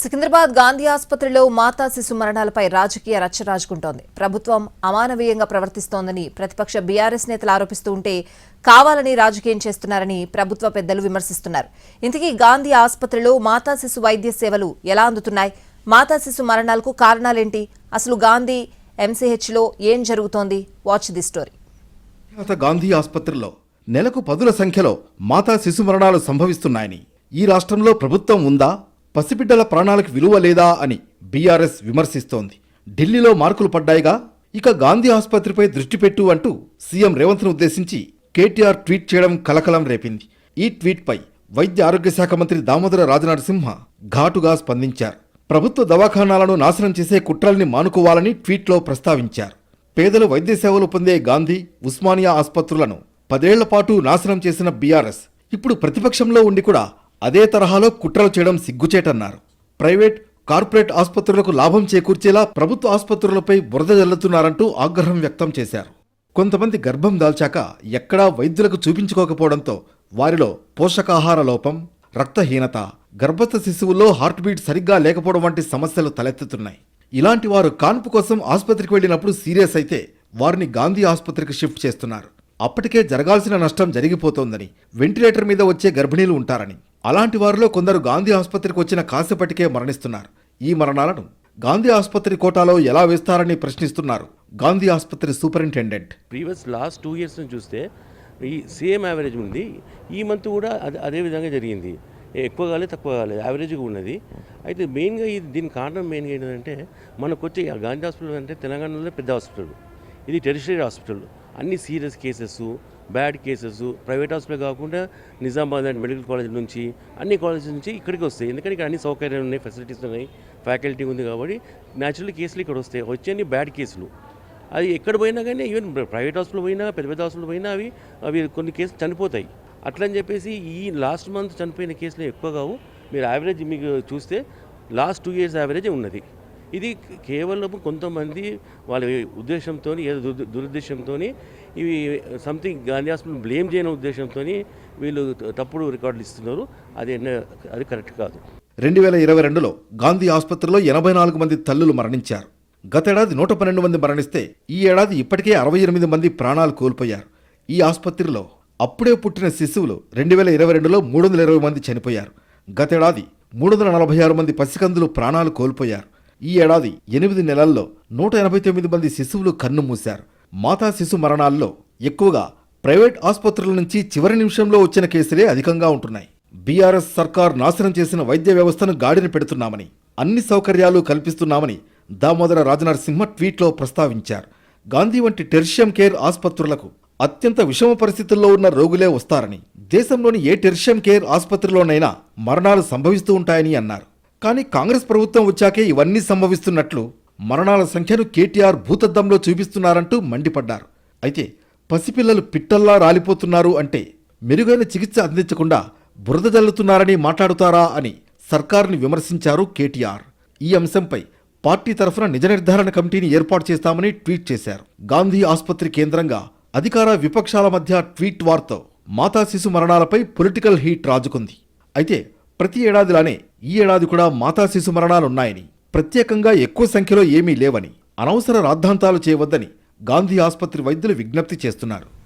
సికింద్రాబాద్ గాంధీ ఆసుపత్రిలో మాతా శిశు మరణాలపై రాజకీయ రచ్చ రాజుకుంటోంది. ప్రభుత్వం అమానవీయంగా ప్రవర్తిస్తోందని ప్రతిపక్ష బీఆర్ఎస్ నేతలు ఆరోపిస్తూ ఉంటే కావాలని రాజకీయం చేస్తున్నారని ప్రభుత్వ పెద్దలు విమర్శిస్తున్నారు. ఇంతకీ గాంధీ ఆసుపత్రిలో మాతా శిశు వైద్య సేవలు ఎలా అందుతున్నాయి? మాతా శిశు మరణాలకు కారణాలేంటి? అసలు గాంధీ ఎంసీహెచ్లో ఏం జరుగుతోంది? వాచ్ ది స్టోరీ గాంధీ ఆసుపత్రిలో నెలకు పదుల సంఖ్యలో మాతా శిశు మరణాలు సంభవిస్తున్నాయని ఈ రాష్ట్రంలో ప్రభుత్వం ఉందా? పసిబిడ్డల ప్రాణాలకు విలువ లేదా అని బీఆర్ఎస్ విమర్శిస్తోంది. ఢిల్లీలో మార్కులు పడ్డాయిగా ఇక గాంధీ ఆసుపత్రిపై దృష్టి పెట్టు అంటూ సీఎం రేవంత్ను ఉద్దేశించి కేటీఆర్ ట్వీట్ చేయడం కలకలం రేపింది. ఈ ట్వీట్పై వైద్య ఆరోగ్య శాఖ మంత్రి దామోదర రాజనరసింహ ఘాటుగా స్పందించారు. ప్రభుత్వ దవాఖానాలను నాశనం చేసే కుట్రల్ని మానుకోవాలని ట్వీట్లో ప్రస్తావించారు. పేదలు వైద్య సేవలు పొందే గాంధీ ఉస్మానియా ఆసుపత్రులను పదేళ్ళ పాటు నాశనం చేసిన బీఆర్ఎస్ ఇప్పుడు ప్రతిపక్షంలో ఉండి కూడా అదే తరహాలో కుట్రలు చేయడం సిగ్గుచేటన్నారు. ప్రైవేట్ కార్పొరేట్ ఆసుపత్రులకు లాభం చేకూర్చేలా ప్రభుత్వ ఆసుపత్రులపై బురద జల్లుతున్నారంటూ ఆగ్రహం వ్యక్తం చేశారు. కొంతమంది గర్భం దాల్చాక ఎక్కడా వైద్యులకు చూపించుకోకపోవడంతో వారిలో పోషకాహార లోపం రక్తహీనత గర్భస్థ శిశువుల్లో హార్ట్బీట్ సరిగ్గా లేకపోవడం వంటి సమస్యలు తలెత్తుతున్నాయి. ఇలాంటి వారు కాన్పు కోసం ఆసుపత్రికి వెళ్ళినప్పుడు సీరియస్ అయితే వారిని గాంధీ ఆసుపత్రికి షిఫ్ట్ చేస్తున్నారు. అప్పటికే జరగాల్సిన నష్టం జరిగిపోతోందని వెంటిలేటర్ మీద వచ్చే గర్భిణీలు ఉంటారని. అలాంటి వారిలో కొందరు గాంధీ ఆసుపత్రికి వచ్చిన కాసేపటికే మరణిస్తున్నారు. ఈ మరణాలను గాంధీ ఆసుపత్రి కోటాలో ఎలా వేస్తారని ప్రశ్నిస్తున్నారు గాంధీ ఆసుపత్రి superintendent. Previous last two years నుంచి చూస్తే ఈ సేమ్ యావరేజ్ ఉంది. ఈ మంత్ కూడా అదే అదే విధంగా జరిగింది. ఎక్కువ కాలేదు తక్కువ కాలేదు యావరేజ్గా ఉన్నది. అయితే మెయిన్గా ఇది దీని కారణం మెయిన్గా ఏంటంటే మనకు వచ్చే గాంధీ హాస్పిటల్ అంటే తెలంగాణలో పెద్ద హాస్పిటల్. ఇది టెరిషనరీ హాస్పిటల్. అన్ని serious cases bad cases private hospital కాకుండా నిజామాబాద్ అండ్ మెడికల్ కాలేజ్ నుంచి అన్ని కాలేజెస్ నుంచి ఇక్కడికి వస్తాయి. ఎందుకంటే ఇక్కడ అన్ని సౌకర్యాలు ఉన్నాయి ఫెసిలిటీస్ ఉన్నాయి ఫ్యాకల్టీ ఉంది కాబట్టి న్యాచురల్ కేసులు ఇక్కడ వస్తాయి. వచ్చేవి బ్యాడ్ కేసులు. అది ఎక్కడ పోయినా కానీ ఈవెన్ ప్రైవేట్ హాస్పిటల్ పోయినా పెద్ద పెద్ద హాస్పిటల్ పోయినా అవి అవి కొన్ని కేసులు చనిపోతాయి. అట్లని చెప్పేసి ఈ లాస్ట్ మంత్ చనిపోయిన కేసులు ఎక్కువ కావు. మీరు యావరేజ్ మీకు చూస్తే లాస్ట్ టూ ఇయర్స్ యావరేజ్ ఉన్నది. ఇది కేవలం కొంతమంది వాళ్ళ ఉద్దేశంతో ఏదో దుర్ దురుద్దేశంతో ఇవి సంథింగ్ గాంధీ హాస్పిటల్ బ్లేమ్ చేయని ఉద్దేశంతో వీళ్ళు తప్పుడు రికార్డులు ఇస్తున్నారు. అది అది కరెక్ట్ కాదు. రెండు వేల ఇరవై రెండులో గాంధీ ఆసుపత్రిలో ఎనభై నాలుగు మంది తల్లులు మరణించారు. గతేడాది నూట పన్నెండు మంది మరణిస్తే ఈ ఏడాది ఇప్పటికే అరవై ఎనిమిది మంది ప్రాణాలు కోల్పోయారు. ఈ ఆసుపత్రిలో అప్పుడే పుట్టిన శిశువులు రెండు వేల ఇరవై రెండులో మూడు వందల ఇరవై మంది చనిపోయారు. గతేడాది మూడు వందల నలభై ఆరు మంది పసికందులు ప్రాణాలు కోల్పోయారు. ఈ ఏడాది ఎనిమిది నెలల్లో నూట ఎనభై తొమ్మిది మంది శిశువులు కన్ను మూశారు. మాతా శిశు మరణాల్లో ఎక్కువగా ప్రైవేట్ ఆసుపత్రుల నుంచి చివరి నిమిషంలో వచ్చిన కేసులే అధికంగా ఉంటున్నాయి. బీఆర్ఎస్ సర్కార్ నాశనం చేసిన వైద్య వ్యవస్థను గాడిన పెడుతున్నామని అన్ని సౌకర్యాలు కల్పిస్తున్నామని దామోదర రాజనరసింహ ట్వీట్లో ప్రస్తావించారు. గాంధీ వంటి టెర్షియం కేర్ ఆసుపత్రులకు అత్యంత విషమ పరిస్థితుల్లో ఉన్న రోగులే వస్తారని దేశంలోని ఏ టెర్షియం కేర్ ఆసుపత్రిలోనైనా మరణాలు సంభవిస్తూ ఉంటాయని అన్నారు. కానీ కాంగ్రెస్ ప్రభుత్వం వచ్చాకే ఇవన్నీ సంభవిస్తున్నట్లు మరణాల సంఖ్యను కేటీఆర్ భూతద్దంలో చూపిస్తున్నారంటూ మండిపడ్డారు. అయితే పసిపిల్లలు పిట్టల్లా రాలిపోతున్నారు అంటే మెరుగైన చికిత్స అందించకుండా బురద జల్లుతున్నారని మాట్లాడుతారా అని సర్కార్ని విమర్శించారు కేటీఆర్. ఈ అంశంపై పార్టీ తరఫున నిజ నిర్ధారణ కమిటీని ఏర్పాటు చేస్తామని ట్వీట్ చేశారు. గాంధీ ఆసుపత్రి కేంద్రంగా అధికార విపక్షాల మధ్య ట్వీట్ వార్తో మాతా శిశు మరణాలపై పొలిటికల్ హీట్ రాజుకుంది. అయితే ప్రతి ఏడాదిలానే ఈ ఏడాది కూడా మాతా శిశు మరణాలున్నాయని. ప్రత్యేకంగా ఎక్కువ సంఖ్యలో ఏమీ లేవని అనవసర రాద్ధాంతాలు చేయవద్దని గాంధీ ఆసుపత్రి వైద్యులు విజ్ఞప్తి చేస్తున్నారు.